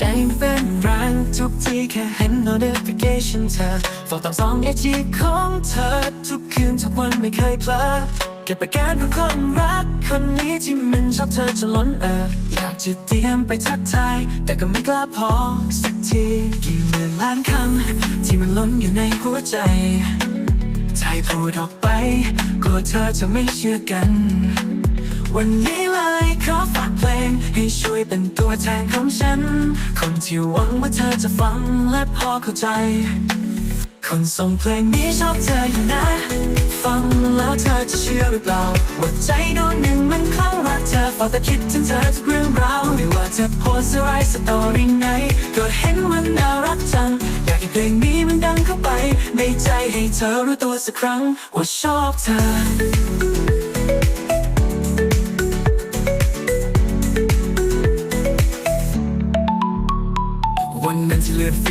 จเป็นรังทุกทีแค่เห็น notification เธอฟอตามสองไอจีของเธอ ทุกคืนทุกวันไม่เคยเพลอเก็บอาการของคนรักคนนี้ที่มันชอบเธอจนล้นเอออยากจะเตรียมไปทักทาย แต่ก็ไม่กล้าพอสักทีกี่หมื่นล้านคำที่มันล้นอยู่ในหัวใจใจพูดออกไปกลัวเธอจะไม่เชื่อกัน วันนี้เลยขอฝา ง ให้ช่วยเป็นตัวแทนของฉัน คนที่หวังว่าเธอจะฟังและพอเข้าใจ คนส่งเพลงนี้ชอบเธออยู่นะ ฟังแล้วเธอจะเชื่อหรือเปล่าว่าใจดวงหนึ่งมันคลั่งรักเธอฝากแต่คิดถึงเธอทุกเรื่องราวไม่ว่าจะโพสอะไรสตอรี่ไหนก็เห็นมันน่ารักจัง อยากให้เพลงนี้มันดังเข้าไป ในใจให้เธอรู้ตัวสักครั้งว่าชอบเธอ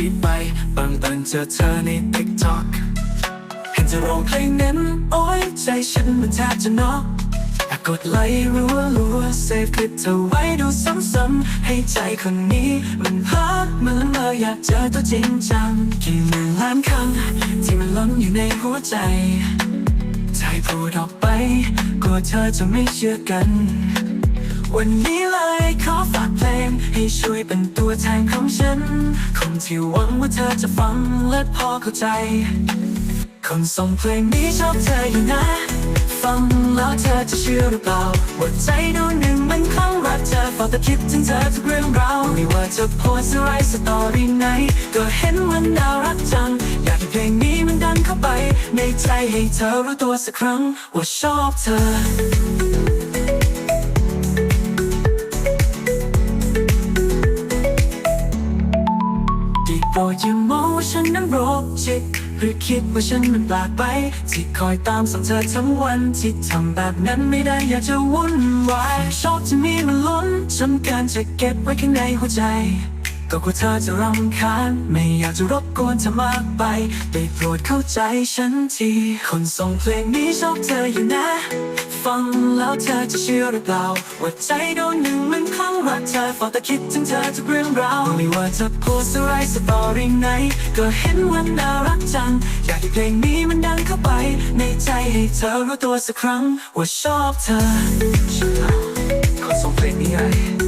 ที่เลื่นฟีดไปบังเอิญเจอเธอใน TikTok เห็นเธอร้องเพลงนั้นโอ้ยใจฉันมันแทบจะน็อกอยากกดไลค์รัวรัวเซฟคลิปเธอไว้ดูซ้ำๆให้ใจคนนี้ มันพักเหมือนเลยอยากเจอตัวจริงจังกี่หมื่นล้านคำที่มันล้นอยู่ในหัวใจ ใจพูดออกไปกลัวเธอจะไม่เชื่อกัน วันนี้เลยขอฝากเพลง ให้ช่วยเป็นตัวแทนของฉัน คนที่หวังว่าเธอจะฟังและพอเข้าใจ คนส่งเพลงนี้ชอบเธออยู่นะ ฟังแล้วเธอจะเชื่อหรือเปล่าว่าใจดวงหนึ่งมันคลั่งรักเธอฝากแต่คิดถึงเธอทุกเรื่องราวไม่ว่าจะโพสอะไรสตอรี่ไหน ก็เห็นมันน่ารักจัง อยากให้เพลงนี้มันดังเข้าไป ในใจให้เธอรู้ตัวสักครั้งว่าชอบเธอ ดีโปรดอย่ามองว่าฉันนั้นโรคจิตหรือคิดว่าฉันมันแปลกไปที่คอยตามสังเธอทั้งวันที่ทำแบบนั้นไม่ได้อยากจะวุ่นวายชอบที่มีมันล้นจำการจะเก็บไว้ข้างในหัวใจ ก็กลัวเธอจะรำคาญไม่อยากจะรบกวนเธอมากไปได้โปรดเข้าใจฉันที คนส่งเพลงนี้ชอบเธออยู่นะ ฟังแล้วเธอจะเชื่อหรือเปล่า ว่าใจดวงหนึ่งมันคลั่งรักเธอฝากแต่คิดถึงเธอทุกเรื่องราวไม่ว่าจะโพสต์อะไรสตอรี่ไหน ก็เห็นว่าน่ารักจัง อยากให้เพลงนี้มันดังเข้าไป ในใจให้เธอรู้ตัวสักครั้ง ว่าชอบเธอคนส่งเพลงนี้ไง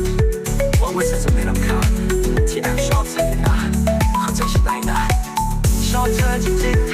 เข้า